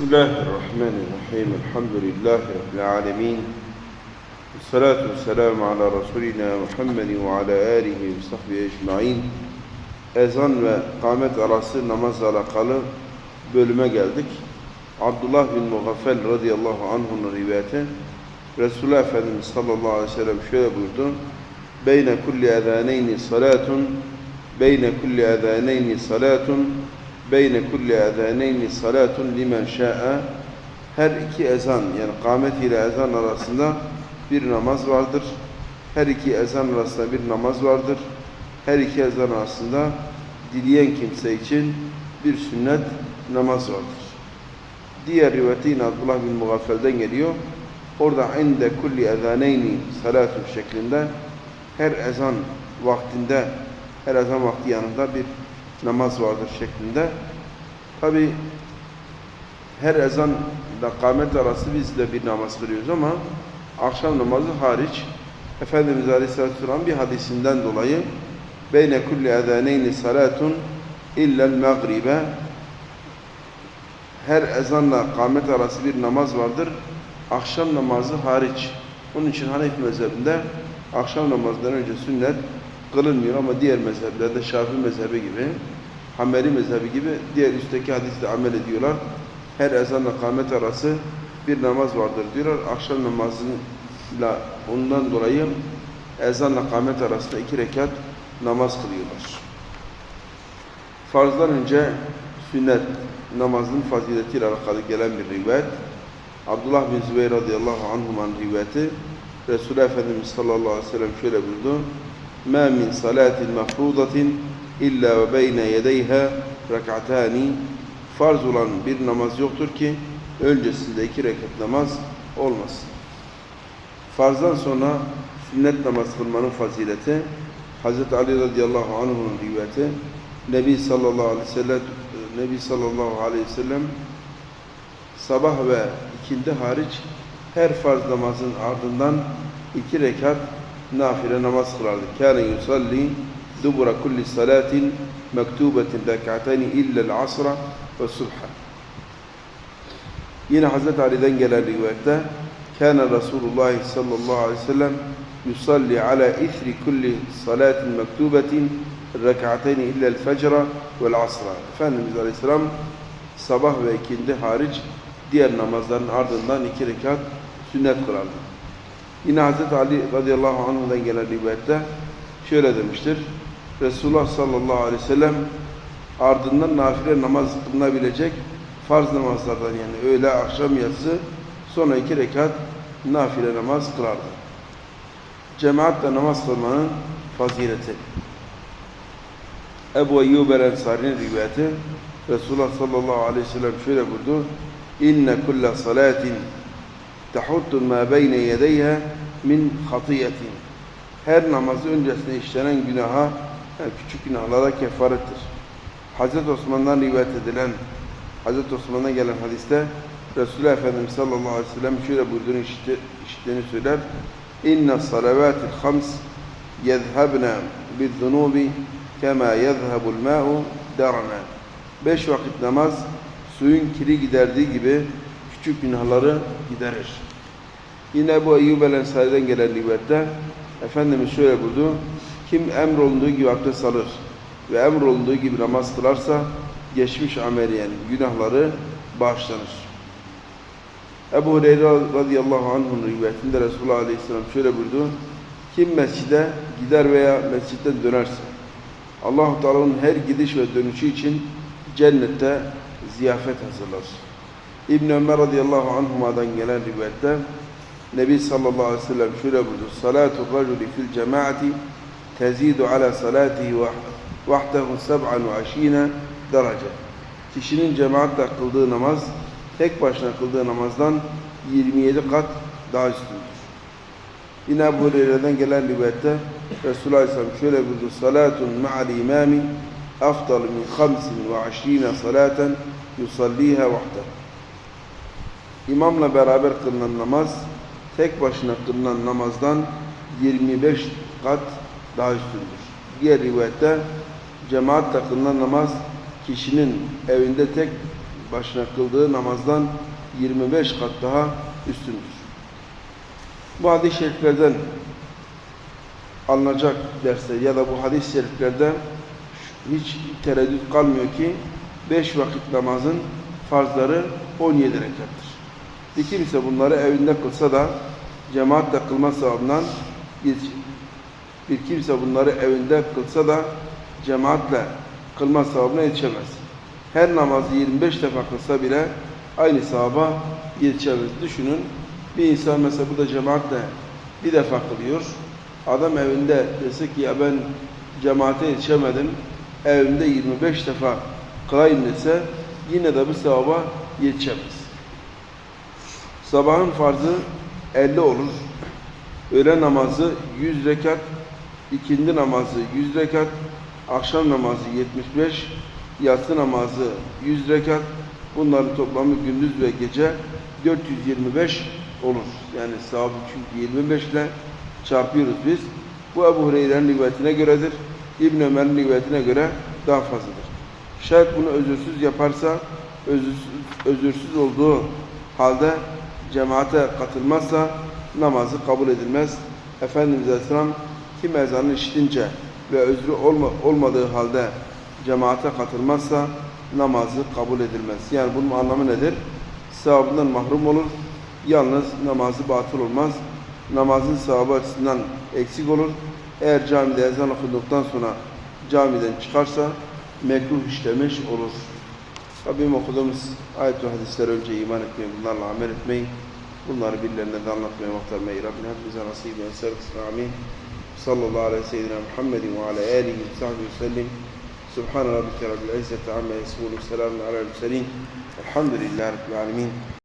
بسم الله الرحمن الرحيم الحمد لله رب العالمين والصلاة والسلام على رسولنا محمد وعلى آله وصحبه أجمعين Ezan ve kâmet arası namazla alakalı bölüme geldik. Abdullah bin Mughaffel radıyallahu anh'un rivayeti Resulullah Efendimiz sallallahu aleyhi ve sellem şöyle buyurdu. Beyne kulli ezaneyni salatun beyne kulli ezaneyni salatun beyne kulli ezaneyni salatun limen şa'a her iki ezan yani kâmet ile ezan arasında bir namaz vardır. Her iki ezan arasında bir namaz vardır. Her iki ezan arasında dileyen kimse için bir sünnet namaz vardır. Diğer rivayeti yine Abdullah bin Mugaffel'den geliyor. Orada inde kulli ezaneyni salatun şeklinde her ezan vaktinde her ezan vakti yanında bir namaz vardır şeklinde. Tabi her ezan ile kâmet arası biz de bir namaz kılıyoruz ama akşam namazı hariç Efendimiz Aleyhisselatü Vesselam bir hadisinden dolayı beyne kulli ezaneyni salatun illel magribe her ezanla kâmet arası bir namaz vardır. Akşam namazı hariç. Onun için Hanefi mezhebinde akşam namazından önce sünnet kılınmıyor ama diğer mezheplerde Şafii mezhebi gibi, Hanbeli mezhebi gibi diğer üstteki hadiste amel ediyorlar. Her ezanla kâmet arası bir namaz vardır diyorlar. Akşam namazıyla ondan dolayı ezanla kâmet arasında iki rekat namaz kılıyorlar. Farzdan önce sünnet namazının faziletiyle alakalı gelen bir rivayet. Abdullah bin Zübeyir radıyallahu anhuman rivayeti Resulullah Efendimiz sallallahu aleyhi ve sellem şöyle buyurdu. مَا مِنْ صَلَاتٍ مَفْرُوضَةٍ اِلَّا وَبَيْنَ يَدَيْهَا رَكَعْتَانِ Farz olan bir namaz yoktur ki öncesinde iki rekat namaz olmasın. Farzdan sonra sünnet namaz kılmanın fazileti Hz. Ali radıyallahu anh'ın rivayeti Nebi sallallahu aleyhi ve sellem Nebi sallallahu aleyhi ve sellem sabah ve ikindi hariç her farz namazın ardından iki rekat نافلة نماز خلال. كان يصلي دبر كل صلاة مكتوبة ركعتين إلا العصر والصبح. هنا حضرت على ذنجل الرواية كان رسول الله صلى الله عليه وسلم يصلي على إثر كل صلاة مكتوبة ركعتين إلا الفجر والعصر. فهنا عليه السلام صباح وإكين ده هارج ديال نمازان أرضا نكركات سنة قرآن Yine Hz. Ali radıyallahu anh'dan gelen rivayette şöyle demiştir. Resulullah sallallahu aleyhi ve sellem ardından nafile namaz kılınabilecek farz namazlardan yani öğle, akşam, yatsı sonra iki rekat nafile namaz kılardı. Cemaatle namaz kılmanın fazileti. Ebu Eyyub el-Ensari'nin rivayeti Resulullah sallallahu aleyhi ve sellem şöyle buyurdu. İnne kulle salatin tahuttu ma beyne yedeyha min hatiyetin. Her namazı öncesinde işlenen günaha, yani küçük günahlara kefarettir. Hazreti Osman'dan rivayet edilen, Hazreti Osman'dan gelen hadiste Resulullah Efendimiz sallallahu aleyhi ve sellem şöyle buyurduğunu işitti, işittiğini söyler. İnne salavatil hams yezhebne bizzunubi kema yezhebul ma'u darana. Beş vakit namaz suyun kiri giderdiği gibi küçük günahları giderir. Yine bu Eyyub el Ensari'den gelen rivayette Efendimiz şöyle buyurdu. Kim emrolunduğu gibi abdest alır ve emrolunduğu gibi namaz kılarsa geçmiş ameli yani günahları bağışlanır. Ebu Hureyre radıyallahu anh'ın rivayetinde Resulullah aleyhisselam şöyle buyurdu. Kim mescide gider veya mescitten dönerse Allah-u Teala'nın her gidiş ve dönüşü için cennette ziyafet hazırlar. İbn Ömer radıyallahu anhuma'dan gelen rivayette Nebi sallallahu aleyhi ve sellem şöyle buyurdu. Salatu raculi fil cemaati tezidu ala salatihi vahdehu seb'an ve aşine derece. Kişinin cemaatle kıldığı namaz tek başına kıldığı namazdan 27 kat daha üstündür. Yine Ebu Hureyre'den gelen rivayette Resulullah Aleyhisselam şöyle buyurdu. Salatun ma'al imami afdal min khamsin ve aşrine salaten yusalliha vahde. İmamla beraber kılınan namaz tek başına kılınan namazdan 25 kat daha üstündür. Diğer rivayette cemaatle kılınan namaz kişinin evinde tek başına kıldığı namazdan 25 kat daha üstündür. Bu hadis-i şeriflerden alınacak dersler ya da bu hadis-i şeriflerden hiç tereddüt kalmıyor ki 5 vakit namazın farzları 17 rekattır. Bir kimse bunları evinde kılsa da cemaatle kılma sevabından bir kimse bunları evinde kılsa da cemaatle kılma sevabına yetişemez. Her namazı 25 defa kılsa bile aynı sevaba yetişemez. Düşünün bir insan mesela burada cemaatle bir defa kılıyor. Adam evinde dese ki ya ben cemaate yetişemedim. Evimde 25 defa kılayım dese yine de bu sevaba yetişemez. Sabahın farzı 50 olur. Öğle namazı 100 rekat, ikindi namazı 100 rekat, akşam namazı 75, yatsı namazı 100 rekat. Bunların toplamı gündüz ve gece 425 olur. Yani sahabı çünkü 25 ile çarpıyoruz biz. Bu Ebu Hureyre'nin rivayetine göredir. İbn Ömer'in rivayetine göre daha fazladır. Şayet bunu özürsüz yaparsa, özürsüz, özürsüz olduğu halde cemaate katılmazsa namazı kabul edilmez. Efendimiz Aleyhisselam kim ezanı işitince ve özrü olma, olmadığı halde cemaate katılmazsa namazı kabul edilmez. Yani bunun anlamı nedir? Sevabından mahrum olur. Yalnız namazı batıl olmaz. Namazın sevabı açısından eksik olur. Eğer camide ezan okuduktan sonra camiden çıkarsa mekruh işlemiş olur. Rabbim okuduğumuz ayet ve hadisler önce iman etmeyi, bunlarla amel etmeyi, bunları birilerine de anlatmaya, aktarmayı Rabbim hepimize nasip ve servis amin. Sallallahu aleyhi ve seyyidina Muhammedin ve ala alihi ve sahbihi ve sellim. Subhan rabbike rabbil izzeti amma yasifun ve selamun alel murselin. Elhamdülillahi rabbil alemin.